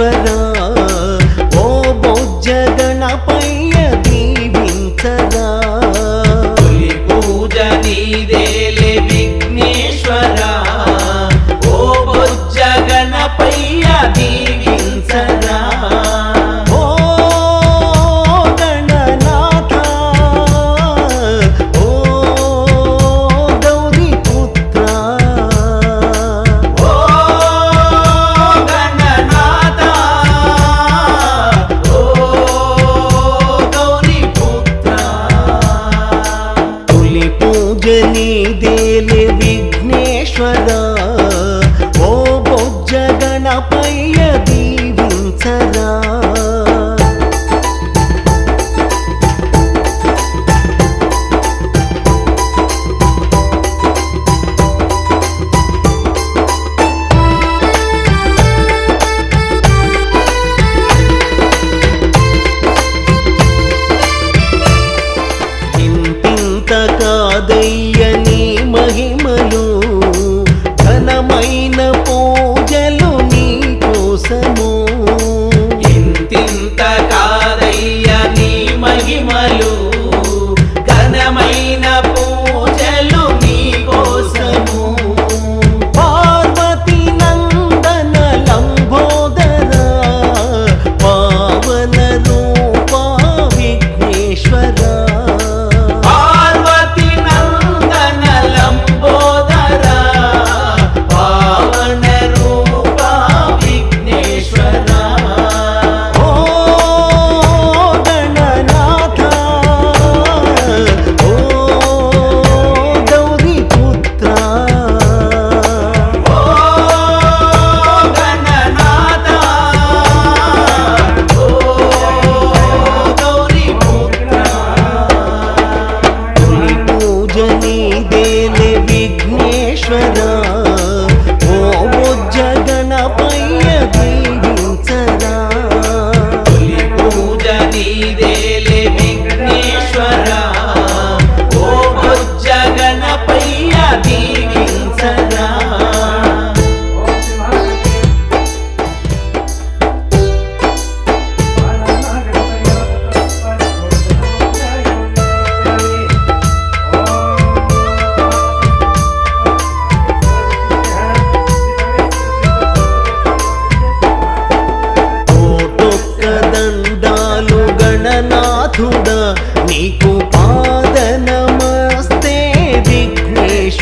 ఈశ్వర ఓ పూజ నీదే నీదేలే విఘ్నేశ్వర ఓ బొజ్జ గణపయ్య దీవించరా.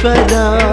सदा